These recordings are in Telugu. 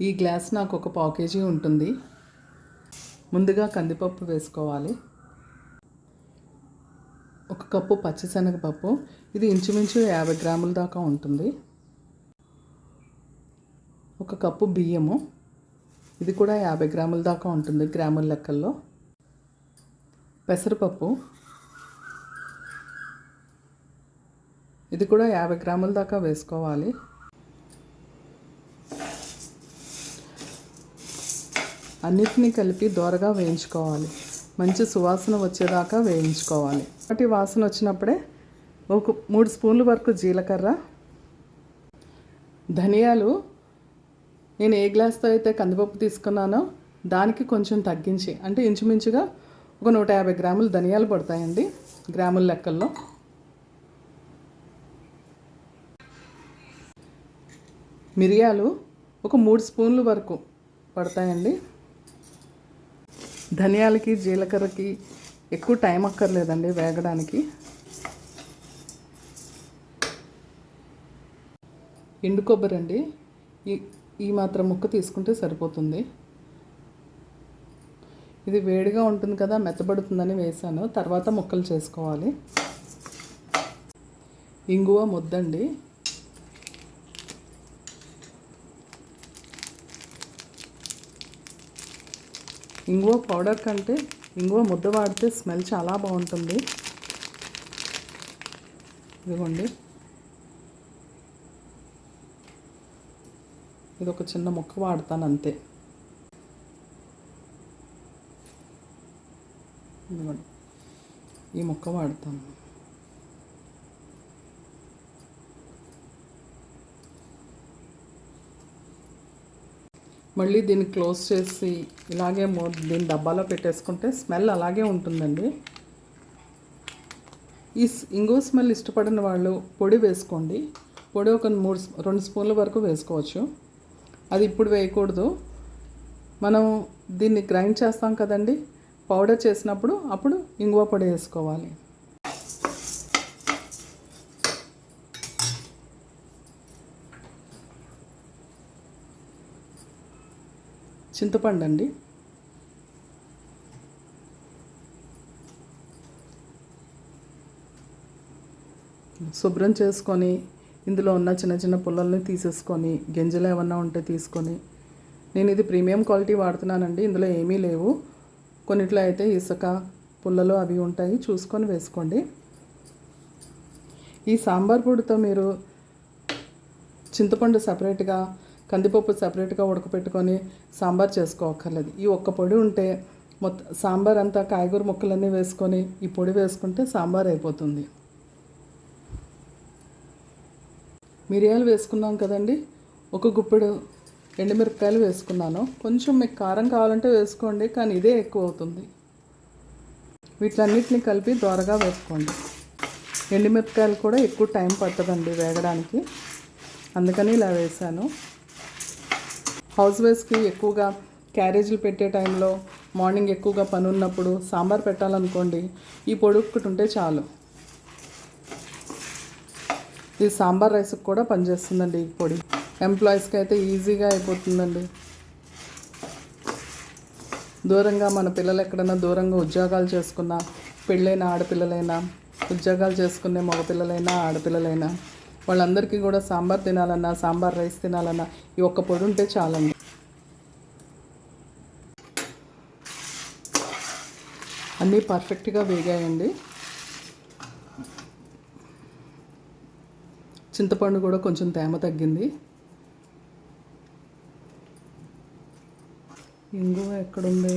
ఈ గ్లాస్ నాకు ఒక పావు కేజీ ఉంటుంది. ముందుగా కందిపప్పు వేసుకోవాలి. ఒక కప్పు పచ్చిశనగపప్పు. ఇది ఇంచుమించు యాభై గ్రాముల దాకా ఉంటుంది. ఒక కప్పు బియ్యము. ఇది కూడా యాభై గ్రాముల దాకా ఉంటుంది గ్రాముల లెక్కల్లో. పెసరపప్పు. ఇది కూడా యాభై గ్రాముల దాకా వేసుకోవాలి. అన్నిటినీ కలిపి దోరగా వేయించుకోవాలి. మంచి సువాసన వచ్చేదాకా వేయించుకోవాలి. వాటి వాసన వచ్చినప్పుడే ఒక మూడు స్పూన్ల వరకు జీలకర్ర. ధనియాలు నేను ఏ గ్లాస్తో అయితే కందిపప్పు తీసుకున్నానో దానికి కొంచెం తగ్గించి అంటే ఇంచుమించుగా ఒక నూట యాభై గ్రాములు ధనియాలు పడతాయండి గ్రాముల లెక్కల్లో. మిరియాలు ఒక మూడు స్పూన్లు వరకు పడతాయండి. ధనియాలకి జీలకర్రకి ఎక్కువ టైం అక్కర్లేదండి వేగడానికి. ఎండు కొబ్బరి అండి. ఈ ఈ మాత్రం ముక్క తీసుకుంటే సరిపోతుంది. ఇది వేడిగా ఉంటుంది కదా మెత్తబడుతుందని వేసాను. తర్వాత ముక్కలు చేసుకోవాలి. ఇంగువ ముద్దండి. ఇంగువ పౌడర్ కంటే ఇంగువ ముద్ద వాడితే స్మెల్ చాలా బాగుంటుంది. ఇదిగోండి. ఇది ఒక చిన్న ముక్క వాడతాను అంతే. ఇదిగోండి. ఈ ముక్క వాడతాను. మళ్ళీ దీన్ని క్లోజ్ చేసి ఇలాగే దీన్ని డబ్బాలో పెట్టేసుకుంటే స్మెల్ అలాగే ఉంటుందండి. ఈ స్- ఇంగువ స్మెల్ ఇష్టపడిన వాళ్ళు పొడి వేసుకోండి. పొడి ఒక మూడు రెండు స్పూన్ల వరకు వేసుకోవచ్చు. అది ఇప్పుడు వేయకూడదు. మనం దీన్ని గ్రైండ్ చేస్తాం కదండి. పౌడర్ చేసినప్పుడు అప్పుడు ఇంగువ పొడి వేసుకోవాలి. చింతపండు అండి శుభ్రం చేసుకొని ఇందులో ఉన్న చిన్న చిన్న పుల్లల్ని తీసేసుకొని గింజలు ఏమన్నా ఉంటే తీసుకొని. నేను ఇది ప్రీమియం క్వాలిటీ వాడుతున్నానండి ఇందులో ఏమీ లేవు. కొన్నిట్లో అయితే ఇసుక పుల్లలు అవి ఉంటాయి చూసుకొని వేసుకోండి. ఈ సాంబార్ పొడితో మీరు చింతపండు సపరేట్గా కందిపప్పు సపరేట్గా ఉడకపెట్టుకొని సాంబార్ చేసుకోవక్కర్లేదు ఈ ఒక్క పొడి ఉంటే మొత్తం సాంబార్ అంతా కాయగూర ముక్కలన్నీ వేసుకొని ఈ పొడి వేసుకుంటే సాంబార్ అయిపోతుంది. మిరియాలు వేసుకున్నాం కదండి. ఒక గుప్పెడు ఎండుమిరపకాయలు వేసుకున్నాను. కొంచెం మీకు కారం కావాలంటే వేసుకోండి కానీ ఇదే ఎక్కువ అవుతుంది. వీటిలన్నిటిని కలిపి దోరగా వేసుకోండి. ఎండుమిరపకాయలు కూడా ఎక్కువ టైం పట్టదండి వేగడానికి. అందుకని ఇలా వేసాను. హౌస్ వైఫ్స్కి ఎక్కువగా క్యారేజీలు పెట్టే టైంలో మార్నింగ్ ఎక్కువగా పని ఉన్నప్పుడు సాంబార్ పెట్టాలనుకోండి ఈ పొడి ఉంటే చాలు. ఇది సాంబార్ రైస్కి కూడా పనిచేస్తుందండి ఈ పొడి. ఎంప్లాయీస్కి అయితే ఈజీగా అయిపోతుందండి. దూరంగా మన పిల్లలు ఎక్కడైనా దూరంగా ఉద్యోగాలు చేసుకున్న పెళ్ళైన ఆడపిల్లలైనా ఉద్యోగాలు చేసుకునే మగపిల్లలైనా ఆడపిల్లలైనా వాళ్ళందరికీ కూడా సాంబార్ తినాలన్నా సాంబార్ రైస్ తినాలన్నా ఈ ఒక్క పొడి ఉంటే చాలండి. అన్నీ పర్ఫెక్ట్గా వేగాయండి. చింతపండు కూడా కొంచెం తేమ తగ్గింది. ఇంగువ ఎక్కడుంది?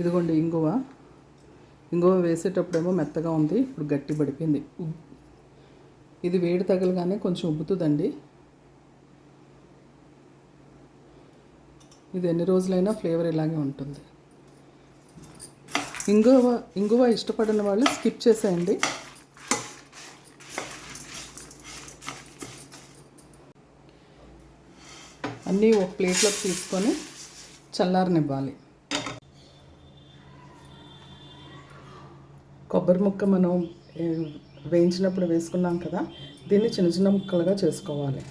ఇదిగోండి ఇంగువ. ఇంగువ వేసేటప్పుడేమో మెత్తగా ఉంది ఇప్పుడు గట్టి పడిపోయింది. ఇది వేడి తగలగానే కొంచెం ఉబ్బుతుందండి. ఇది ఎన్ని రోజులైనా ఫ్లేవర్ ఇలాగే ఉంటుంది. ఇంగువ ఇంగువ ఇష్టపడిన వాళ్ళు స్కిప్ చేసేయండి. అన్నీ ఒక ప్లేట్లోకి తీసుకొని చల్లారనివ్వాలి. కొబ్బరి ముక్క మనం వేయించినప్పుడు వేసుకున్నాం కదా దీన్ని చిన్న చిన్న ముక్కలుగా చేసుకోవాలి.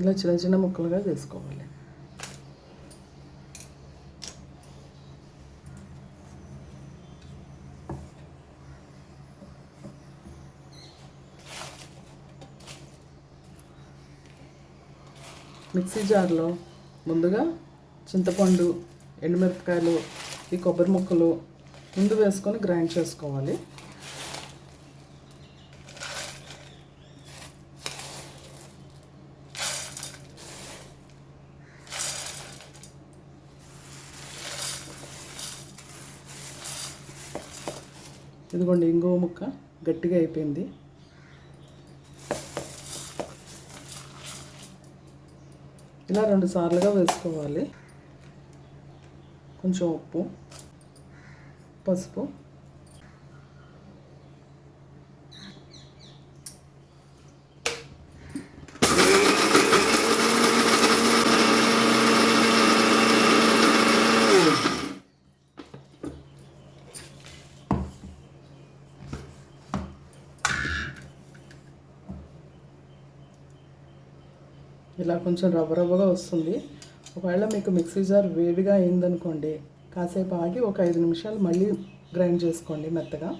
ఇలా చిన్న చిన్న ముక్కలుగా చేసుకోవాలి. మిక్సీ జార్లో ముందుగా చింతపండు ఎండుమిరపకాయలు ఈ కొబ్బరి ముక్కలు ముందు వేసుకొని గ్రైండ్ చేసుకోవాలి. ఇదిగోండి ఇంగువ ముక్క గట్టిగా అయిపోయింది. ఇలా రెండు సార్లుగా వేసుకోవాలి. కొంచెం ఉప్పు పసుపు ఇలా కొంచెం రవ్వ రవ్వగా వస్తుంది. ఒకవేళ మీకు మిక్సీ జార్ వేడిగా అయిందనుకోండి కాసేపు ఆగి ఒక ఐదు నిమిషాలు మళ్ళీ గ్రైండ్ చేసుకోండి మెత్తగా.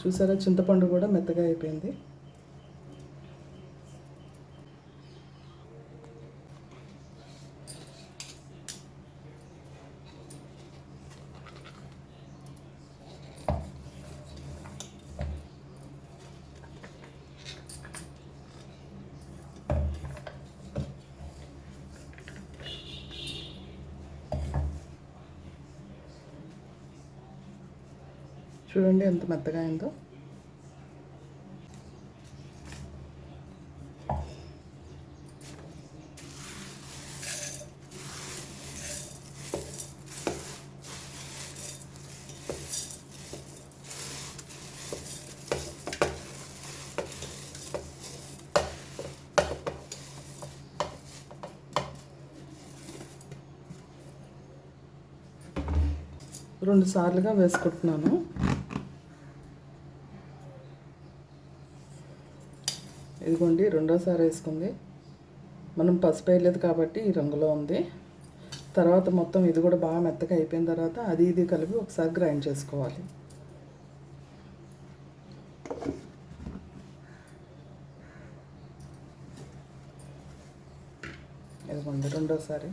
చూసారా? చింతపండు కూడా మెత్తగా అయిపోయింది. చూడండి ఎంత మెత్తగా అయిందో. రెండు సార్లుగా వేసుకుంటున్నాను. ఇదిగోండి రెండోసారి వేసుకుంది. మనం పసుపు వేయలేదు కాబట్టి ఈ రంగులో ఉంది. తర్వాత మొత్తం ఇది కూడా బాగా మెత్తగా అయిపోయిన తర్వాత అది ఇది కలిపి ఒకసారి గ్రైండ్ చేసుకోవాలి. ఇదిగోండి రెండోసారి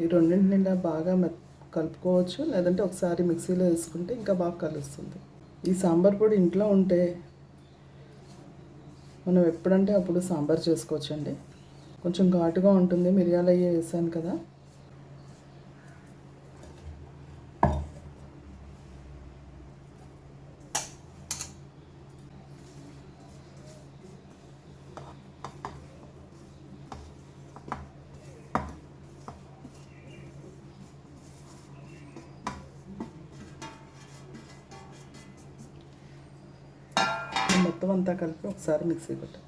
ఈ రెండింటిని ఇలా బాగా మె కలుపుకోవచ్చు. లేదంటే ఒకసారి మిక్సీలో వేసుకుంటే ఇంకా బాగా కలుస్తుంది. ఈ సాంబార్ పొడి ఇంట్లో ఉంటే మనం ఎప్పుడంటే అప్పుడు సాంబార్ చేసుకోవచ్చండి. కొంచెం ఘాటుగా ఉంటుంది. మిరియాలు అయ్యే వేసాను కదా. మొత్తం అంతా కలిపి ఒకసారి మిక్సీ కొట్టు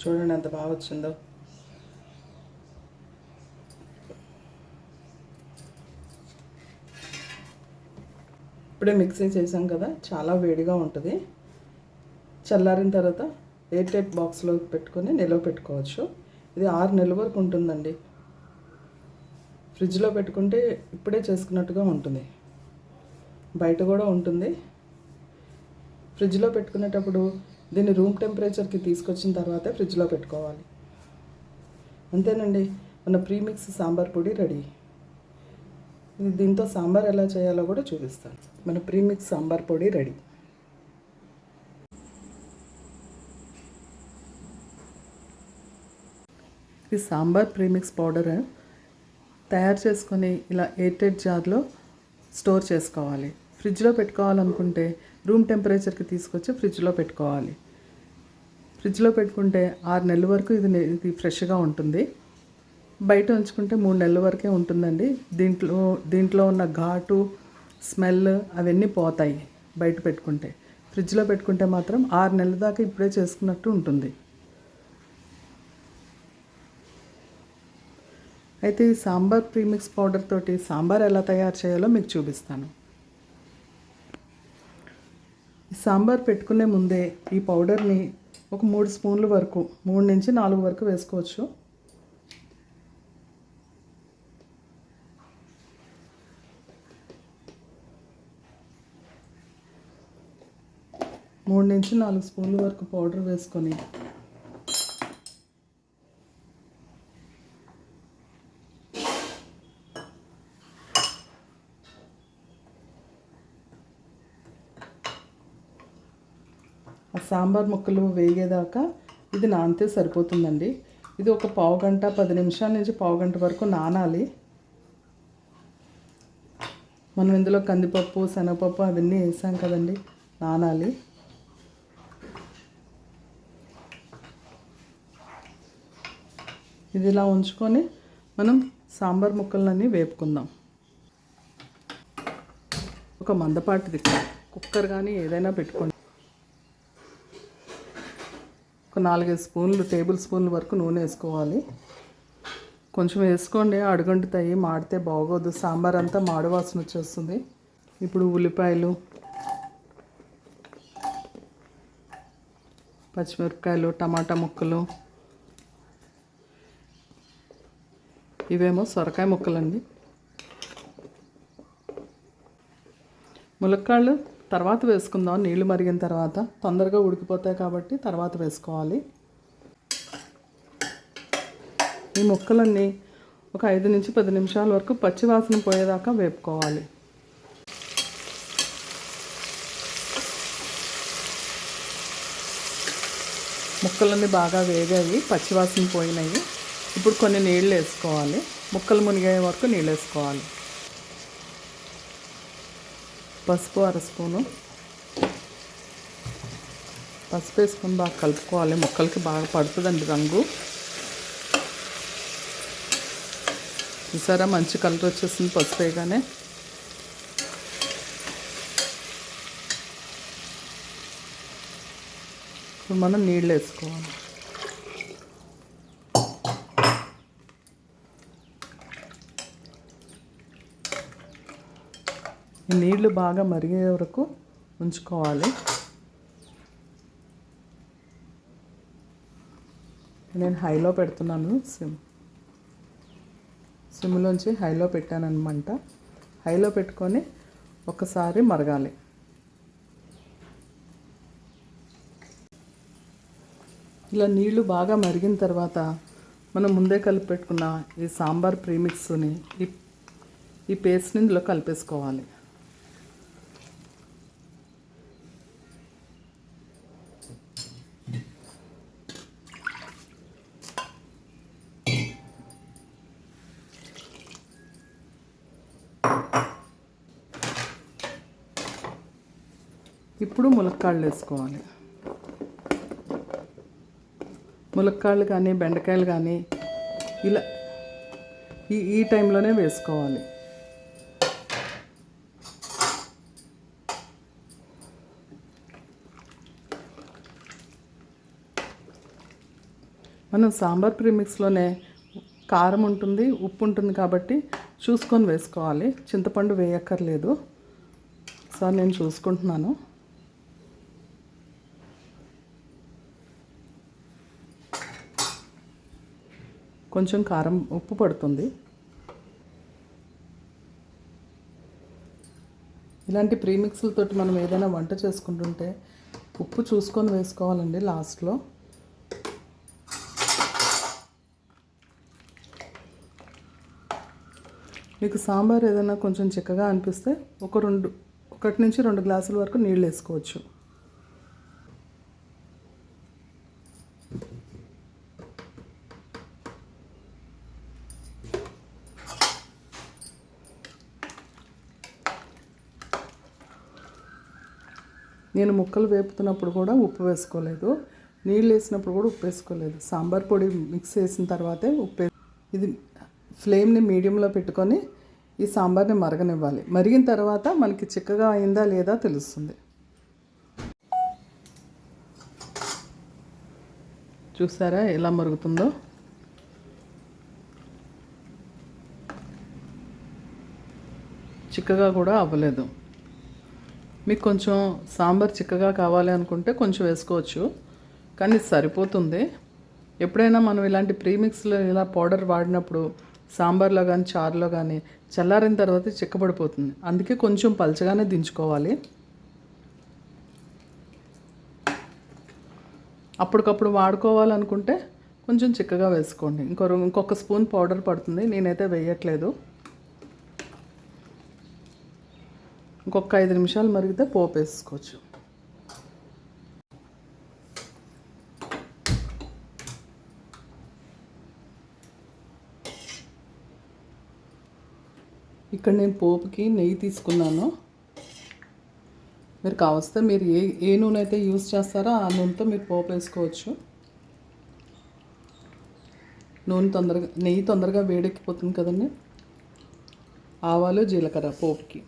చూడండి ఎంత బాగా వచ్చిందో. ఇప్పుడే మిక్సీ చేసాం కదా చాలా వేడిగా ఉంటుంది. చల్లారిన తర్వాత ఎయిర్ టైట్ బాక్స్లో పెట్టుకొని నిల్వ పెట్టుకోవచ్చు. ఇది ఆరు నెలల వరకు ఉంటుందండి. ఫ్రిడ్జ్లో పెట్టుకుంటే ఇప్పుడే చేసుకున్నట్టుగా ఉంటుంది. బయట కూడా ఉంటుంది. ఫ్రిడ్జ్లో పెట్టుకునేటప్పుడు దీన్ని రూమ్ టెంపరేచర్కి తీసుకొచ్చిన తర్వాతే ఫ్రిడ్జ్లో పెట్టుకోవాలి. అంతేనండి మన ప్రీమిక్స్ సాంబార్ పొడి రెడీ. ఇది దీంతో సాంబార్ ఎలా చేయాలో కూడా చూపిస్తాను. మన ప్రీమిక్స్ సాంబార్ పొడి రెడీ. ఇది సాంబార్ ప్రీమిక్స్ పౌడర్. తయారు చేసుకొని ఇలా ఎయిటెడ్ జార్లో స్టోర్ చేసుకోవాలి. ఫ్రిడ్జ్లో పెట్టుకోవాలనుకుంటే రూమ్ టెంపరేచర్కి తీసుకొచ్చి ఫ్రిడ్జ్లో పెట్టుకోవాలి. ఫ్రిడ్జ్లో పెట్టుకుంటే ఆరు నెలల వరకు ఇది ఇది ఫ్రెష్గా ఉంటుంది. బయట ఉంచుకుంటే మూడు నెలల వరకే ఉంటుందండి. దీంట్లో దీంట్లో ఉన్న ఘాటు స్మెల్ అవన్నీ పోతాయి బయట పెట్టుకుంటే. ఫ్రిడ్జ్లో పెట్టుకుంటే మాత్రం ఆరు నెలల దాకా ఇప్పుడే చేసుకున్నట్టు ఉంటుంది. అయితే ఈ సాంబార్ ప్రీమిక్స్ పౌడర్ తోటి సాంబార్ ఎలా తయారు చేయాలో మీకు చూపిస్తాను. ఈ సాంబార్ పెట్టుకునే ముందే ఈ పౌడర్ని ఒక మూడు స్పూన్ల వరకు మూడు నుంచి నాలుగు వరకు వేసుకోవచ్చు. మూడు నుంచి నాలుగు స్పూన్ల వరకు పౌడర్ వేసుకొని సాంబార్ ముక్కలు వేగేదాకా ఇది నానితే సరిపోతుందండి. ఇది ఒక పావు గంట పది నిమిషాల నుంచి పావు గంట వరకు నానాలి. మనం ఇందులో కందిపప్పు శనగపప్పు అవన్నీ వేసాం కదండి నానాలి. ఇది ఇలా ఉంచుకొని మనం సాంబార్ ముక్కలన్నీ వేపుకుందాం. ఒక మందపాటిది. కుక్కర్ కానీ ఏదైనా పెట్టుకోండి ఒక నాలుగైదు స్పూన్లు టేబుల్ స్పూన్ల వరకు నూనె వేసుకోవాలి. కొంచెం వేసుకోండి అడుగంటుతాయి మాడితే బాగోదు. సాంబార్ అంతా మాడు వాసన వచ్చేస్తుంది. ఇప్పుడు ఉల్లిపాయలు పచ్చిమిరపకాయలు టమాటా ముక్కలు. ఇవేమో సొరకాయ ముక్కలండి. ములక్కాళ్ళు తర్వాత వేసుకుందాం. నీళ్ళు మరిగిన తర్వాత తొందరగా ఉడికిపోతాయి కాబట్టి తర్వాత వేసుకోవాలి. ఈ ముక్కలన్నీ ఒక ఐదు నుంచి పది నిమిషాల వరకు పచ్చివాసన పోయేదాకా వేపుకోవాలి. ముక్కలన్నీ బాగా వేగాయి పచ్చివాసన పోయినాయి. ఇప్పుడు కొన్ని నీళ్ళు వేసుకోవాలి. ముక్కలు మునిగే వరకు నీళ్ళు వేసుకోవాలి. పసుపు అర స్పూను. పసుపు వేసుకొని బాగా కలుపుకోవాలి. మొక్కలకి బాగా పడుతుందండి రంగు. చూసారా? మంచి కలర్ వచ్చేసింది పసుపు వేయగానే. ఇప్పుడు మనం నీళ్ళు వేసుకోవాలి. నీళ్ళు బాగా మరిగే వరకు ఉంచుకోవాలి. నేను హైలో పెడుతున్నాను సిమ్. సిమ్లోంచి హైలో పెట్టాను అనమాట హైలో పెట్టుకొని ఒకసారి మరగాలి. ఇలా నీళ్ళు బాగా మరిగిన తర్వాత మనం ముందే కలిపి పెట్టుకున్న ఈ సాంబార్ ప్రీమిక్స్ని ఈ ఈ పేస్ట్ని ఇందులో కలిపేసుకోవాలి. ఇప్పుడు ములక్కాళ్ళు వేసుకోవాలి. ములక్కాళ్ళు కానీ బెండకాయలు కానీ ఇలా ఈ ఈ టైంలోనే వేసుకోవాలి. మనం సాంబార్ ప్రీమిక్స్లోనే కారం ఉంటుంది ఉప్పు ఉంటుంది కాబట్టి చూసుకొని వేసుకోవాలి. చింతపండు వేయక్కర్లేదు. సార్ నేను చూసుకుంటున్నాను. కొంచెం కారం ఉప్పు పడుతుంది. ఇలాంటి ప్రీమిక్స్లతో మనం ఏదైనా వంట చేసుకుంటుంటే ఉప్పు చూసుకొని వేసుకోవాలండి లాస్ట్లో. మీకు సాంబార్ ఏదైనా కొంచెం చిక్కగా అనిపిస్తే ఒక రెండు ఒకటి నుంచి రెండు గ్లాసుల వరకు నీళ్ళు వేసుకోవచ్చు. నేను ముక్కలు వేపుతున్నప్పుడు కూడా ఉప్పు వేసుకోలేదు. నీళ్ళు వేసినప్పుడు కూడా ఉప్పు వేసుకోలేదు. సాంబార్ పొడి మిక్స్ చేసిన తర్వాతే ఉప్పు ఇది ఫ్లేమ్ని మీడియంలో పెట్టుకొని ఈ సాంబార్ని మరగనివ్వాలి. మరిగిన తర్వాత మనకి చిక్కగా అయిందా లేదా తెలుస్తుంది. చూసారా ఎలా మరుగుతుందో? చిక్కగా కూడా అవ్వలేదు. మీకు కొంచెం సాంబార్ చిక్కగా కావాలి అనుకుంటే కొంచెం వేసుకోవచ్చు కానీ సరిపోతుంది. ఎప్పుడైనా మనం ఇలాంటి ప్రీమిక్స్లో ఇలా పౌడర్ వాడినప్పుడు సాంబార్లో కానీ చారులో కానీ చల్లారిన తర్వాత చిక్కబడిపోతుంది. అందుకే కొంచెం పలచగానే దించుకోవాలి. అప్పటికప్పుడు వాడుకోవాలనుకుంటే కొంచెం చిక్కగా వేసుకోండి. ఇంకో ఇంకొక స్పూన్ పౌడర్ పడుతుంది. నేనైతే వేయట్లేదు. ఇంకొక ఐదు నిమిషాలు మరిగితే పోపు వేసుకోవచ్చు. ఇక్కడ నేను పోపుకి నెయ్యి తీసుకున్నాను. మీరు కావస్తే మీరు ఏ ఏ నూనె అయితే యూస్ చేస్తారో ఆ నూనెతో మీరు పోపు వేసుకోవచ్చు. నూనె తొందరగా నెయ్యి తొందరగా వేడెక్కిపోతుంది కదండి. ఆవాలు జీలకర్ర పోపుకి.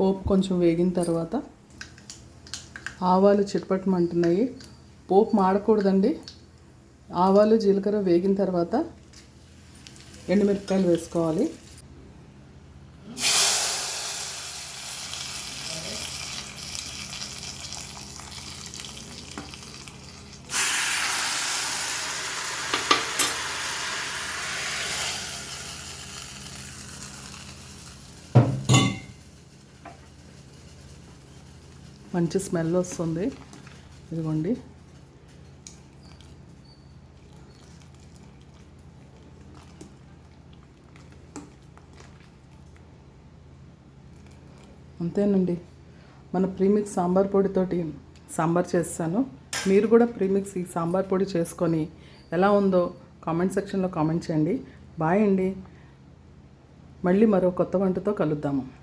పోపు కొంచెం వేగిన తర్వాత ఆవాలు చిట్పట్టమంటున్నాయి పోపు మాడకూడదండి. ఆవాలు జీలకర్ర వేగిన తర్వాత ఎండుమిరపకాయలు వేసుకోవాలి. మంచి స్మెల్ వస్తుంది. ఇదిగోండి. అంతేనండి. మన ప్రీమిక్స్ సాంబార్ పొడితోటి సాంబార్ చేస్తాను. మీరు కూడా ప్రీమిక్స్ ఈ సాంబార్ పొడి చేసుకొని ఎలా ఉందో కామెంట్ సెక్షన్లో కామెంట్ చేయండి. బాయ్ అండి. మళ్ళీ మరో కొత్త వంటతో కలుద్దాము.